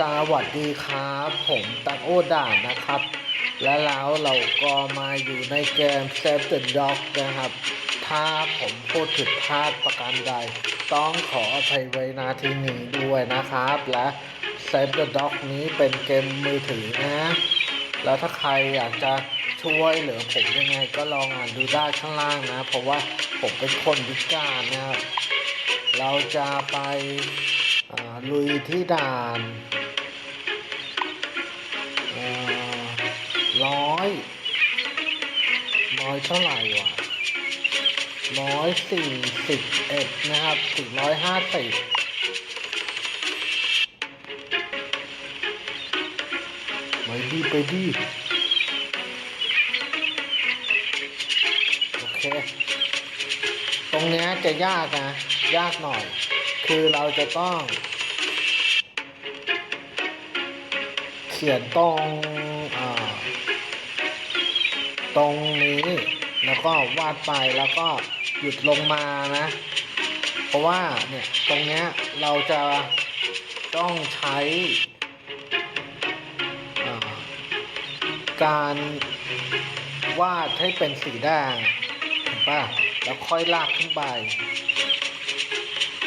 สวัสดีครับ ผมตังโอด่านนะครับ และแล้วเราก็มาอยู่ในเกม Save the Dog นะครับ ถ้าผมพูดผิดพลาดประการใด ต้องขออภัยไว้นาทีนี้ด้วยนะครับ และ Save the Dog นี้เป็นเกมมือถือนะ แล้วถ้าใครอยากจะช่วยเหลือผมยังไงก็ลองอ่านดูได้ข้างล่างนะ เพราะว่าผมเป็นคนพิการนะครับ เราจะไปลุยที่ด่าน ร้อยเท่าไหร่วะร้อยสี่สิบเอ็ดนะครับถึงร้อยห้าสิบไปดีไปดีโอเค ตรงเนี้ยจะยากนะ ยากหน่อย คือเราจะต้อง เขียนตรงอ่า ตรงนี้แล้วก็วาดไปแล้วก็หยุดลงมานะ เพราะว่าเนี่ยตรงเนี้ยเราจะต้องใช้การวาดให้เป็นสีแดงเห็นป่ะแล้วค่อยลากขึ้นไป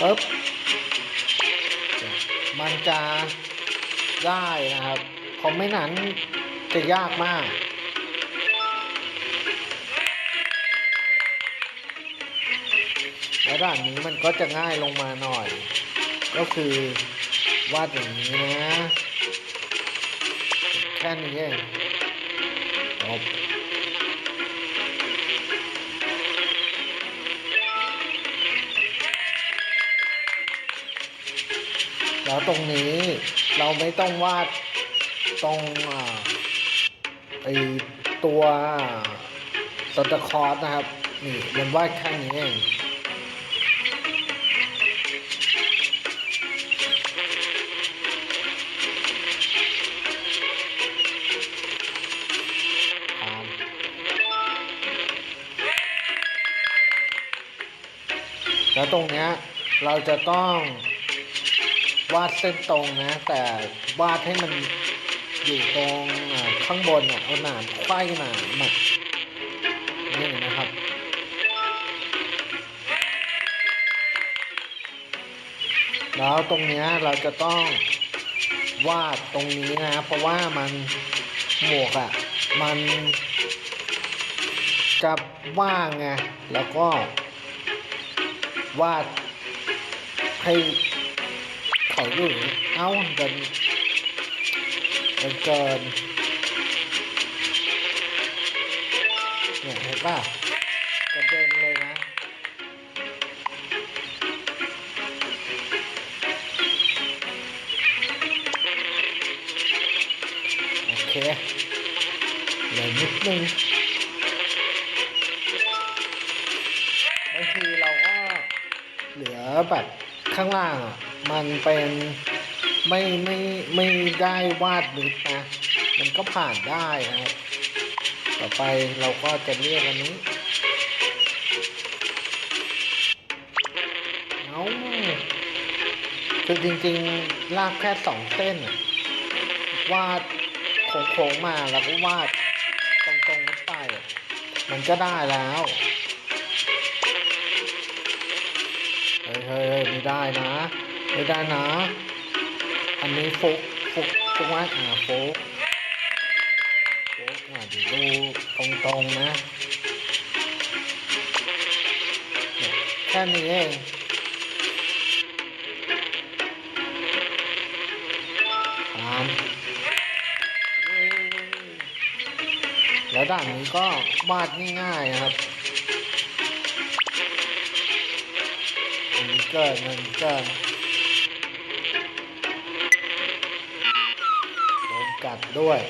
ปึ๊บมันจะได้นะครับเพราะไม่นั้นจะยากมาก ด่านนี้มันก็จะง่ายลงมาหน่อย ก็คือวาดอย่างนี้นะ แค่นี้เองจบแล้วตรงนี้เราไม่ต้องวาดตรงอ่าไอตัวสตคอร์สนะครับ นี่มันวาดแค่นี้เอง แล้วตรงเนี้ยเราจะต้องวาดเส้นตรงนะ แต่วาดให้มันอยู่ตรงข้างบนอะเอาหนามไขว้หนามอะนี่นะครับ แล้วตรงเนี้ยเราจะต้องวาดตรงนี้นะ เพราะว่ามันหมวกอะ มันจะว่างไงแล้วก็ วาดให้เขาอยู่เอ้าเดินเดินเกินเนี่ยเห็นป่ะกระเด็นเลยนะโอเคเหลือนิดนึง เหลือแบบข้างล่างอะมันเป็นไม่ไม่ไม่ได้วาดมิดนะ มันก็ผ่านได้นะครับต่อไปเราก็จะเรียกอันนี้เอาคือจริงๆลากแค่สองเส้น วาดโค้งๆมาแล้วก็วาดตรงๆไป มันก็ได้แล้ว ได้นะ ไม่ได้นะ อันนี้โฟุกฟุกฟุกไว้อ่าโฟุกฟุกอ่าดี๋ยวดูตรงๆนะแค่นี้เองผ่านเย้แล้วด่านนี้ก็วาดง่ายๆครับ อันนี้เกินอันนี้เกินโดนกัดด้วย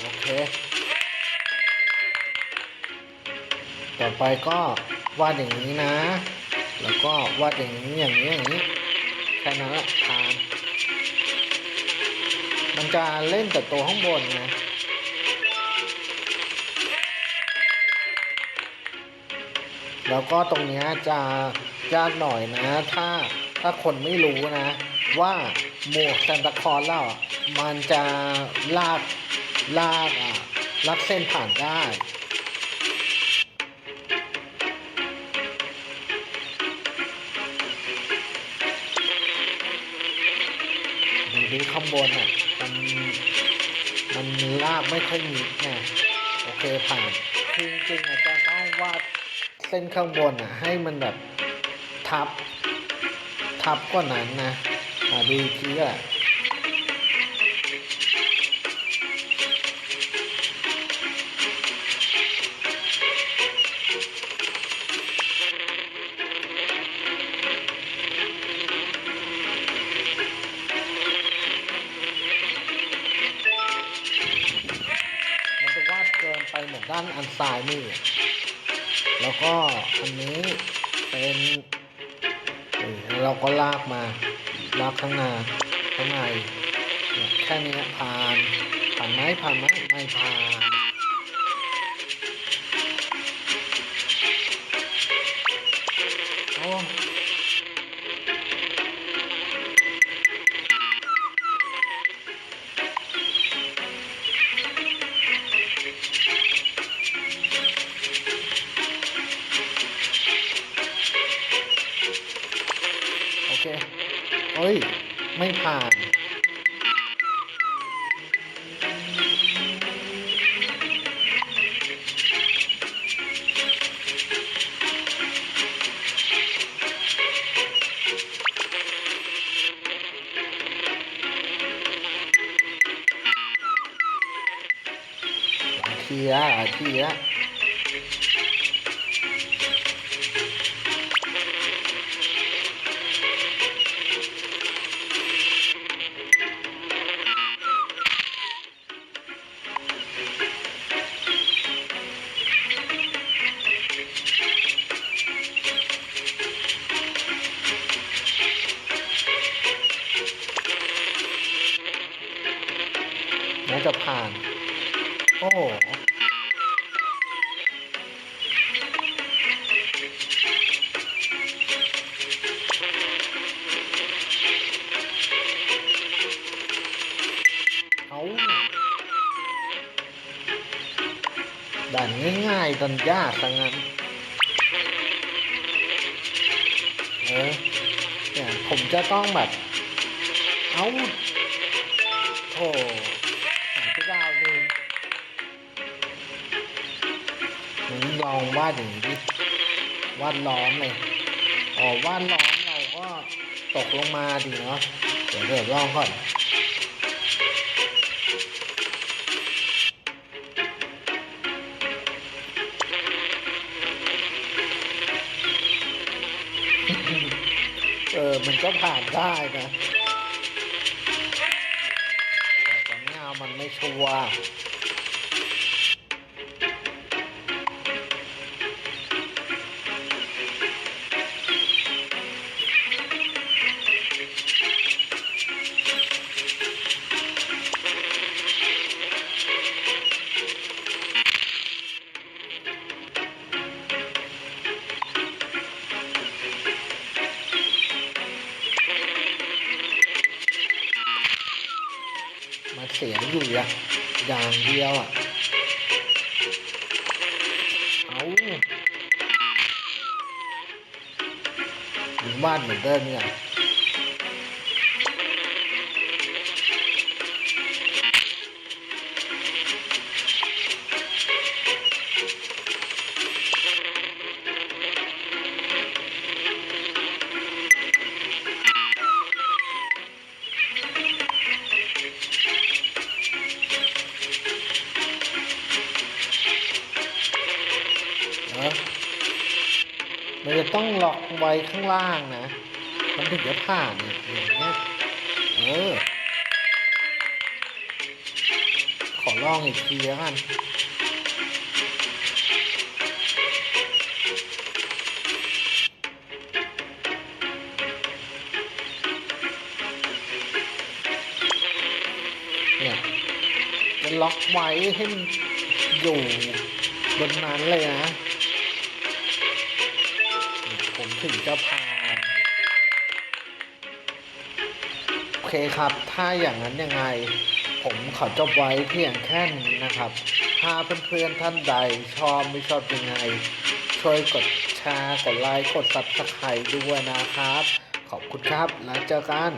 โอเค ต่อไปก็วาดอย่างนี้นะ แล้วก็วาดอย่างนี้อย่างนี้อย่างนี้ แค่นั้นแหละทาน จะเล่นแต่ตัวข้างบนนะแล้วก็ตรงนี้จะยากหน่อยนะ ถ้าถ้าคนไม่รู้นะ ว่าหมวกแซนตาคอนล้วมันจะลากลากอะลากเส้นผ่านได้ ดูข้างบนอะมันมันลาบไม่ค่อยมีนะโอเคผ่านคือจริงๆอะจะต้องวาดเส้นข้างบนอะ ให้มันแบบทับ ทับกว่านั้นนะอะดูทีอะ ด้านอันซ้ายนี่อแล้วก็อันนี้เป็นเราก็ลากมาลากข้างหน้าข้างในแค่นี้ผ่านผ่านไหมผ่านไหมไม่ผ่าน ฮ้ย ไม่ผ่านหลายทีแล้วหลายทีแล้ว ง่ายๆดันยากสังนั้นเออเนี่ยผมจะต้องแบบเอาโธ่หายไปดาวนึ่งมึงลองวาดอย่างนี้ดิวาดล้อมเลยอ๋อวาดล้อมเราก็ตกลงมาดิเนาะเดี๋ยวเดี๋ยวลองก่อน เออ มันก็ผ่านได้นะ แต่ตอนนี้เอามันไม่ชัวร์ เสียงอยู่อะอย่างเดียวอะเอาบ้านเหมือนเดิมเนี่ย ต้องล็อกไว้ข้างล่างนะ มันถึงจะผ่านอย่างเงี้ยเออ ขอลองอีกทีแล้วกันเนี่ยจะล็อกไว้ให้มันอยู่บนนั้นเลยนะ ผมถึงจะพาโอเคครับ ถ้าอย่างนั้นยังไง ผมขอจบไว้เพียงแค่นี้นะครับ ถ้าเพื่อนๆท่านใดชอบไม่ชอบยังไง ช่วยกดแชร์กดไลค์กดซับสไครต์ด้วยนะครับ ขอบคุณครับ แล้วเจอกัน